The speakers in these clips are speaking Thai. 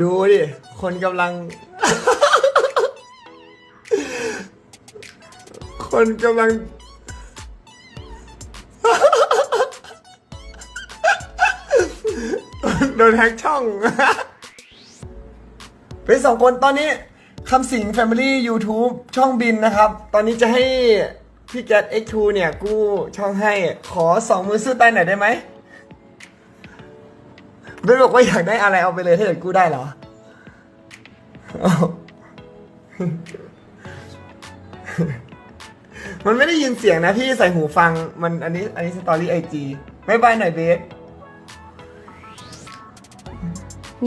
ดูดิ คนกำลัง คนกำลัง โดนแฮกช่อง เป็นสองคนตอนนี้คำสิง Family YouTube ช่องบินนะครับ ตอนนี้จะให้พี่แก๊ส X2 เนี่ย กู้ช่องให้ขอสองมือซื้อใต้หน่อยได้ไหม เบนบอกว่าอยากได้อะไรเอาไปเลยถ้าเกิดกู้ได้เหรอมันไม่ได้ยินเสียงนะพี่ใส่หูฟัง มันอันนี้ อันนี้สตอรี่ไอจีไม่บายหน่อยเบส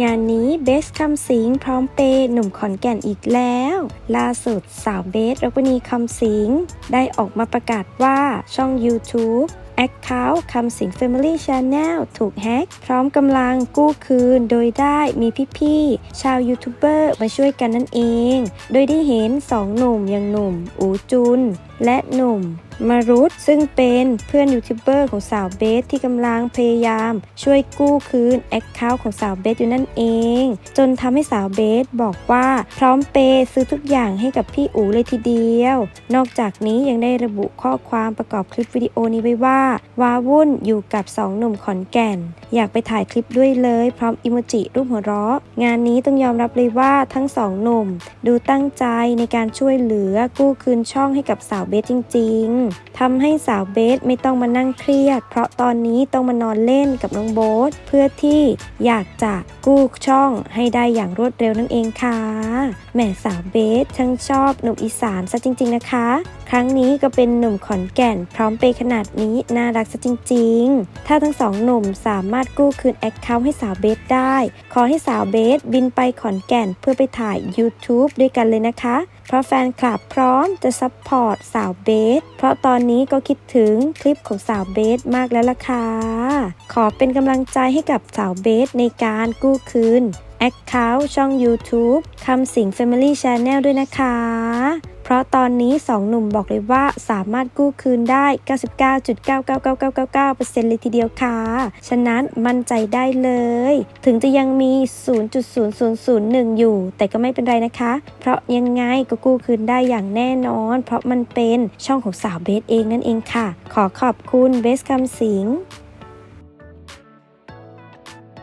งานนี้เบสคำสิงพร้อมเปย์หนุ่มขอนแก่นอีกแล้ว ล่าสุดสาวเบสรักวณีคำสิงได้ออกมาประกาศว่าช่อง YouTube แอคเคาท์คำสิง Family Channel ถูกแฮ็กพร้อมกำลังกู้คืนโดยได้มีพี่ๆ ชาวยูทูบเบอร์มาช่วยกันนั่นเอง โดยได้เห็นสองหนุ่มอย่างหนุ่ม อูจุน และหนุ่ม มารุตซึ่งเป็นเพื่อนยูทูบเบอร์ของสาวเบสที่กำลังพยายาม ช่วยกู้คืนแอคเคาท์ของสาวเบสอยู่นั่นเอง จนทำให้สาวเบสบอกว่าพร้อมเปย์ซื้อทุกอย่างให้กับพี่อูเลยทีเดียว นอกจากนี้ยังได้ระบุข้อความประกอบคลิปวิดีโอนี้ไว้ว่า วาวุ่นอยู่กับสองหนุ่มขอนแก่น อยากไปถ่ายคลิปด้วยเลยพร้อมอิโมจิรูปหัวเราะ งานนี้ต้องยอมรับเลยว่าทั้งสองหนุ่ม ดูตั้งใจในการช่วยเหลือกู้คืนช่องให้กับสาวเบสจริง ๆทำให้สาวเบสไม่ต้องมานั่งเครียด เพราะตอนนี้ต้องมานอนเล่นกับน้องโบ๊ทเพื่อที่อยากจะกู้ช่องให้ได้อย่างรวดเร็วนั่นเองค่ะแหม่สาวเบสช่างชอบหนุ่มอีสานซะจริง ๆนะคะ ครั้งนี้ก็เป็นหนุ่มขอนแก่น พร้อมเปย์ขนาดนี้น่ารักซะจริง ๆ ถ้าทั้งสองหนุ่มสามารถกู้คืนแอคเคาท์ให้สาวเบสได้ ขอให้สาวเบสบินไปขอนแก่นเพื่อไปถ่าย YouTube ด้วยกันเลยนะคะ เพราะแฟนคลับพร้อมจะซัพพอร์ตสาวเบส เพราะตอนนี้ก็คิดถึงคลิปของสาวเบสมากแล้วล่ะค่ะ ขอเป็นกำลังใจให้กับสาวเบสในการกู้คืนแอคเคาท์ช่อง YouTube คำสิง Family Channel ด้วยนะคะ ราะตอนนี้สองหนุ่มบอกเลยว่าสามารถกู้คืนได้99.99999%เลยทีเดียวค่ะ ฉะนั้นมั่นใจได้เลย ถึงจะยังมี 0.0001 อยู่ แต่ก็ไม่เป็นไรนะคะ เพราะยังไงก็กู้คืนได้อย่างแน่นอน เพราะมันเป็นช่องของสาวเบสเองนั่นเองค่ะ ขอขอบคุณเบสคำสิง